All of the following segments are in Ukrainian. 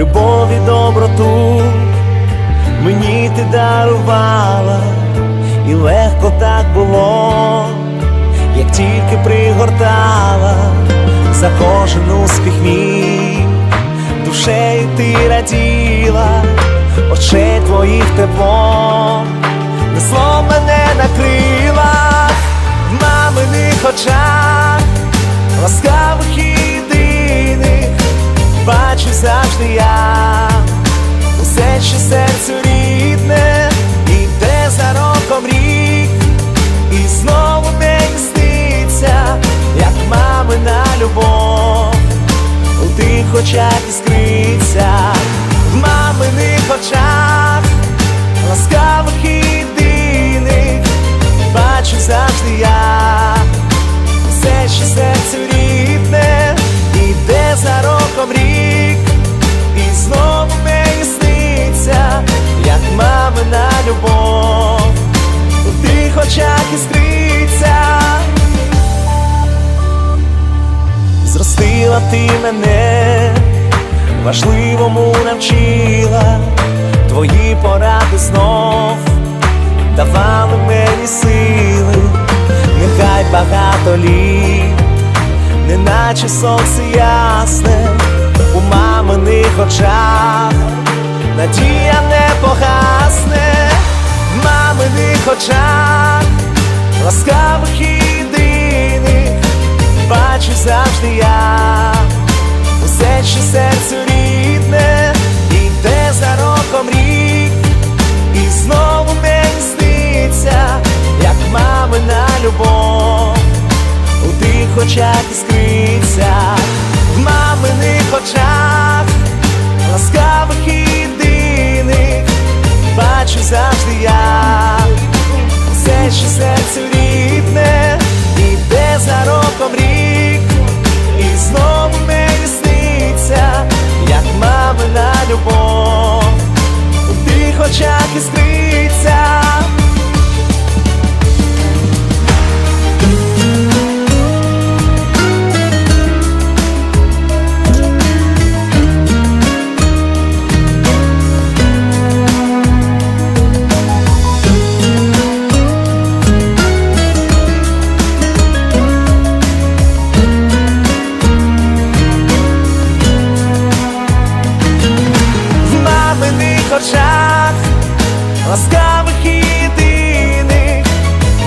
любов і доброту. Мені ти дарувала, і легко так було, як тільки пригортала. За кожен успіх мій, душею ти раділа, очей твоїх тепло, несло мене на крилах, в маминих очах, ласкавих єдиних, бачу завжди я що серцю рідне, іде за роком рік, і знову день сниться, як мамина любов, у тих очах іскриться, важливому навчила, твої поради знов. Давали мені сили, нехай багато літ. Неначе сонце ясне у маминих очах, надія не погасне, в маминих очах, ласкавих і завжди я, все, що серцю очах, ласкавих єдиних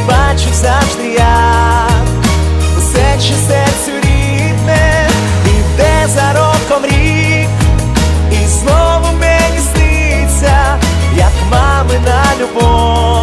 бачу завжди я усе чи серцю рідне, іде за роком рік, і знову мені сниться, як мамина любов.